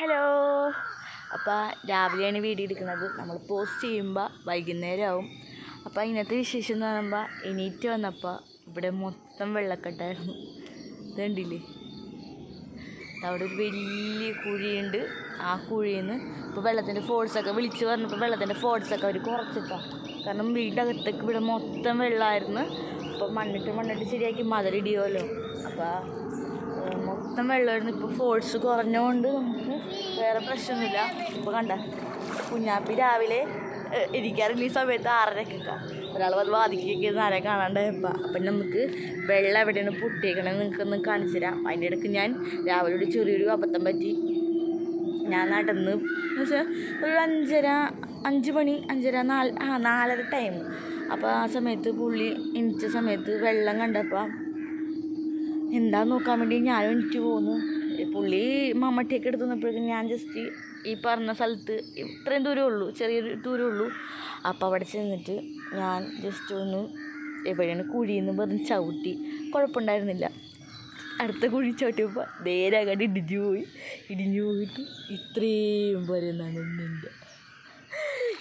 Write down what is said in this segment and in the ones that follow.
Hello അപ്പോൾ രാവിലെയാണ് video എടുക്കുന്നത്. നമ്മൾ പോസ്റ്റ് ചെയ്യുമ്പോൾ വൈകുന്നേരം ആവും അപ്പോൾ ഇന്നത്തെ വിശേഷം എന്ന് പറയുമ്പോൾ എണീറ്റ് വന്നപ്പോൾ ഇവിടെ മൊത്തം വെള്ളക്കെട്ടായിരുന്നു. ഇതുണ്ടില്ലേ? അവിടെ ഒരു വലിയ കുഴിയുണ്ട്. ആ കുഴിയിൽ നിന്ന് ഇപ്പോൾ വെള്ളത്തിന്റെ ഫോഴ്സൊക്കെ വിളിച്ച് പറഞ്ഞപ്പോൾ വെള്ളത്തിന്റെ ഫോഴ്സൊക്കെ അവർ കുറച്ചിട്ടാണ് കാരണം വീടകത്തേക്ക് ഇവിടെ മൊത്തം വെള്ളമായിരുന്നു അപ്പോൾ മണ്ണിട്ട് മണ്ണിട്ട് ശരിയാക്കി മതിലിടിയോല്ലോ. അപ്പോൾ മൊത്തം വെള്ളമായിരുന്നു. ഇപ്പോൾ ഫോഴ്സ് കുറഞ്ഞുകൊണ്ട് നമുക്ക് വേറെ പ്രശ്നമൊന്നുമില്ല. ഇപ്പോൾ കണ്ട കുഞ്ഞാപ്പി രാവിലെ ഇരിക്കാറില്ല ഈ സമയത്ത് ആറരക്കൊക്കെ. ഒരാൾ വന്ന് വാതിക്കൊക്കെ ആരെ കാണാണ്ടായപ്പോൾ അപ്പം നമുക്ക് വെള്ളം എവിടെയാണ് പൊട്ടിയേക്കണമെന്ന് നിങ്ങൾക്കൊന്ന് കാണിച്ചു തരാം. അതിന്റെ ഇടയ്ക്ക് ഞാൻ രാവിലെ ഒരു ചെറിയൊരു അബദ്ധം പറ്റി. ഞാൻ നടന്ന് എന്ന് വെച്ചാൽ ഒരു അഞ്ചര അഞ്ച് മണി അഞ്ചര നാല് ആ നാലര ടൈം അപ്പോൾ ആ സമയത്ത് പുള്ളി എണിച്ച സമയത്ത് വെള്ളം കണ്ടപ്പോൾ എന്താ നോക്കാൻ വേണ്ടി ഞാനും എനിക്ക് പോന്നു. പുള്ളി മമ്മട്ടിയൊക്കെ എടുത്ത് വന്നപ്പോഴേക്കും ഞാൻ ജസ്റ്റ് ഈ പറഞ്ഞ സ്ഥലത്ത് ഇത്രയും ദൂരമേ ഉള്ളൂ ചെറിയൊരു ദൂരമേ ഉള്ളൂ. അപ്പോൾ അവിടെ ചെന്നിട്ട് ഞാൻ ജസ്റ്റ് ഒന്ന് എവിടെയാണ് കുഴിയെന്ന് പറഞ്ഞ് ചവിട്ടി. കുഴപ്പമുണ്ടായിരുന്നില്ല. അടുത്ത കുഴി ചവിട്ടിയപ്പോൾ നേരെ അങ്ങോട്ട് ഇടിഞ്ഞു പോയി. ഇടിഞ്ഞു പോയിട്ട് ഇത്രയും വരെ നനഞ്ഞില്ല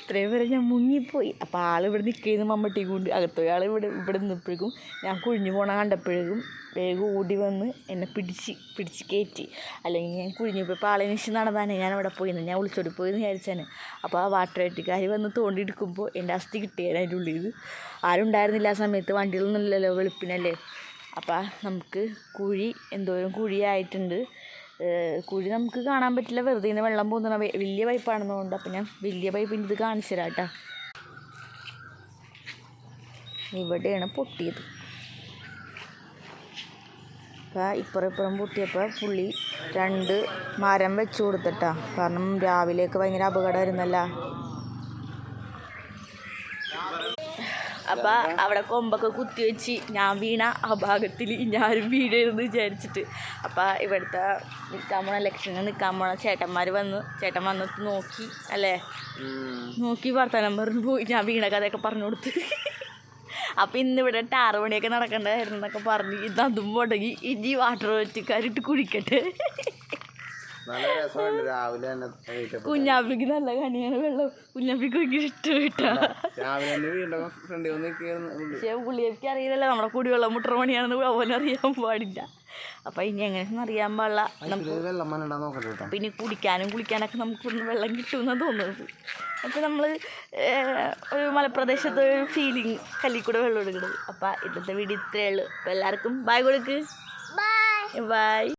ഇത്രയും വരെ ഞാൻ മുങ്ങിപ്പോയി. അപ്പോൾ ആൾ ഇവിടെ നിൽക്കുന്ന മമ്മട്ടി കൊണ്ട് അകത്ത് ആൾ ഇവിടെ ഇവിടെ നിന്നപ്പോഴേക്കും ഞാൻ കുഴിഞ്ഞു പോണ കണ്ടപ്പോഴേക്കും വേഗം ഓടി വന്ന് എന്നെ പിടിച്ച് പിടിച്ച് കയറ്റി. അല്ലെങ്കിൽ ഞാൻ കുഴിഞ്ഞു പോയി. അപ്പോൾ ആളെ നിശ്ചയം നടന്നാണ് ഞാൻ അവിടെ പോയിന്ന് ഞാൻ വിളിച്ചോടി പോയി എന്ന് വിചാരിച്ചാണ്. അപ്പോൾ ആ വാട്ടർ വെട്ടിക്കാർ വന്ന് തോണ്ടി എടുക്കുമ്പോൾ എന്റെ അസ്ഥി കിട്ടിയാണ് അതിന്റെ ഉള്ളിൽ. ആരും ഉണ്ടായിരുന്നില്ല ആ സമയത്ത്. വണ്ടിയിലൊന്നുമില്ലല്ലോ വെളുപ്പിനല്ലേ. അപ്പം നമുക്ക് കുഴി എന്തോരം കുഴിയായിട്ടുണ്ട്. കുഴി നമുക്ക് കാണാൻ പറ്റില്ല. വെറുതെ ഇന്ന് വെള്ളം പോകുന്ന വലിയ പൈപ്പാണെന്നുകൊണ്ട് അപ്പം ഞാൻ വലിയ പൈപ്പിന്റെ ഇത് കാണിച്ചു തരാം കേട്ടോ. ഇവിടെയാണ് പൊട്ടിയത്. അപ്പം ഇപ്പുറം ഇപ്പുറം പൊട്ടിയപ്പോൾ പുള്ളി രണ്ട് മരം വെച്ച് കൊടുത്തിട്ടാ. കാരണം രാവിലെയൊക്കെ ഭയങ്കര അപകടമായിരുന്നല്ലോ. അപ്പം അവിടെ കൊമ്പൊക്കെ കുത്തി വെച്ച് ഞാൻ വീണ ആ ഭാഗത്തിൽ ഞാനും വീഴരുന്ന് വിചാരിച്ചിട്ട്. അപ്പൊ ഇവിടുത്തെ നിൽക്കാൻ പോണ ലക്ഷണം നിൽക്കാൻ പോണ ചേട്ടന്മാർ വന്ന് ചേട്ടൻ വന്നിട്ട് നോക്കി അല്ലേ? നോക്കി വർത്തമാനം പറഞ്ഞു പോയി. ഞാൻ വീണ കഥയൊക്കെ പറഞ്ഞു കൊടുത്ത്. അപ്പം ഇന്നിവിടെ ടാറ് പണിയൊക്കെ നടക്കേണ്ടതായിരുന്നു എന്നൊക്കെ പറഞ്ഞു ഇത് അതും മുടങ്ങി. ഇനി വാട്ടർ വെച്ചിക്കാരിട്ട് കുടിക്കട്ടെ. രാവിലെ. കുഞ്ഞാപ്പിക്ക് നല്ല കണിയാണ് വെള്ളം. കുഞ്ഞാപ്പിക്ക് ഭയങ്കര പുള്ളി. പക്ഷേ പുള്ളിയൊക്കെ അറിയില്ലല്ലോ. നമ്മുടെ കുടിവെള്ളം മുട്ടറ മണിയാണെന്ന് അവനറിയാൻ പാടില്ല. അപ്പൊ ഇനി എങ്ങനെയാണെന്ന് അറിയാൻ പാടില്ല. പിന്നെ വെള്ളം കേട്ടോ. അപ്പം കുടിക്കാനും കുളിക്കാനൊക്കെ നമുക്ക് വെള്ളം കിട്ടുമെന്ന് തോന്നുന്നത്. അപ്പൊ നമ്മൾ ഒരു മലപ്രദേശത്തെ ഒരു ഫീലിംഗ് കല്ലിക്കൂടെ വെള്ളം എടുക്കുന്നത്. അപ്പം ഇന്നത്തെ വീഡിയോ ഇത്രയേ ഉള്ളൂ. അപ്പം എല്ലാവർക്കും ബായ് കൊടുക്ക്. ബായ്